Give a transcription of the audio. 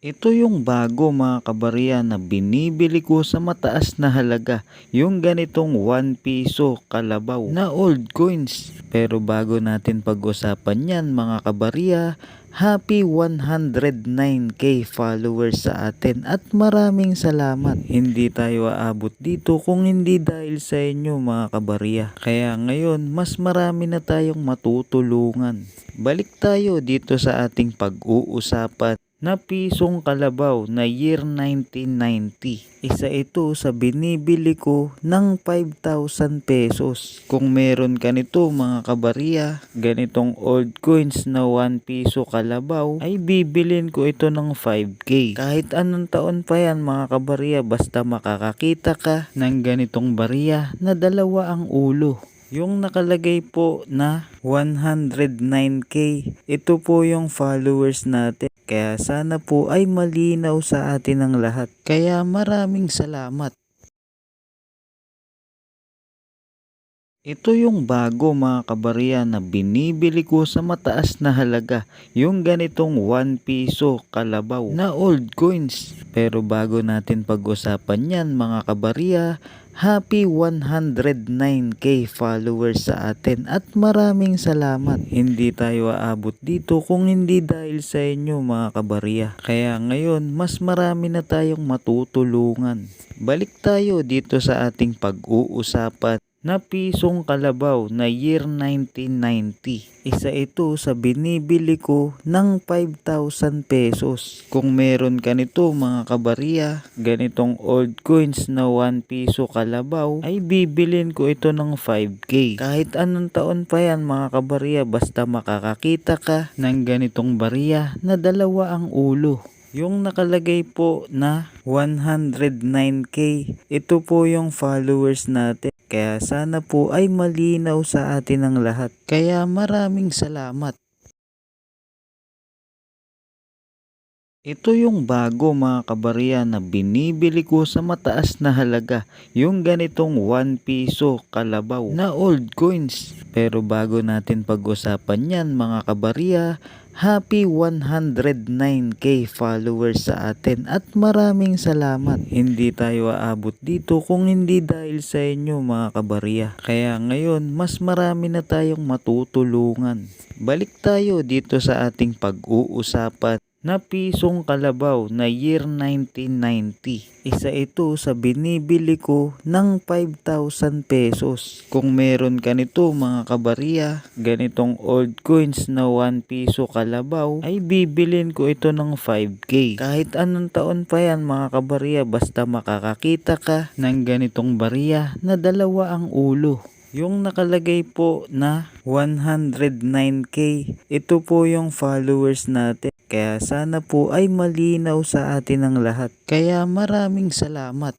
Ito yung bago mga kabarya na binibili ko sa mataas na halaga. Yung ganitong 1 piso kalabaw na old coins. Pero bago natin pag-usapan yan mga kabarya, happy 109k followers sa atin at maraming salamat. Hindi tayo aabot dito kung hindi dahil sa inyo mga kabarya. Kaya ngayon mas marami na tayong matutulungan. Balik tayo dito sa ating pag-uusapan na pisong kalabaw na year 1990. Isa ito sa binibili ko ng 5,000 pesos. Kung meron ka nito mga kabarya, ganitong old coins na 1 piso kalabaw, ay bibilin ko ito ng 5k. Kahit anong taon pa yan mga kabarya, basta makakakita ka ng ganitong barya na dalawa ang ulo. Yung nakalagay po na 109k, ito po yung followers natin. Kaya sana po ay malinaw sa atin ang lahat. Kaya maraming salamat. Ito yung bago mga kabarya na binibili ko sa mataas na halaga. Yung ganitong 1 piso kalabaw na old coins. Pero bago natin pag-usapan yan mga kabarya, happy 109k followers sa atin at maraming salamat. Hindi tayo aabot dito kung hindi dahil sa inyo mga kabarya. Kaya ngayon mas marami na tayong matutulungan. Balik tayo dito sa ating pag-uusapan na pisong kalabaw na year 1990. Isa ito sa binibili ko ng 5,000 pesos. Kung meron ka nito mga kabarya, ganitong old coins na 1 piso kalabaw, ay bibilin ko ito ng 5k. Kahit anong taon pa yan mga kabarya, basta makakakita ka ng ganitong barya na dalawa ang ulo. Yung nakalagay po na 109k, ito po yung followers natin. Kaya sana po ay malinaw sa atin ang lahat. Kaya maraming salamat. Ito yung bago mga kabarya na binibili ko sa mataas na halaga. Yung ganitong 1 piso kalabaw na old coins. Pero bago natin pag-usapan yan mga kabarya, happy 109k followers sa atin at maraming salamat. Hindi tayo aabot dito kung hindi dahil sa inyo mga kabarya. Kaya ngayon mas marami na tayong matutulungan. Balik tayo dito sa ating pag-uusapan na pisong kalabaw na year 1990. Isa ito sa binibili ko ng 5,000 pesos. Kung meron ka nito mga kabarya, ganitong old coins na 1 piso kalabaw, ay bibilin ko ito ng 5k. Kahit anong taon pa yan mga kabarya, basta makakakita ka ng ganitong barya na dalawa ang ulo. Yung nakalagay po na 109k, ito po yung followers natin. Kaya sana po ay malinaw sa atin ang lahat. Kaya maraming salamat.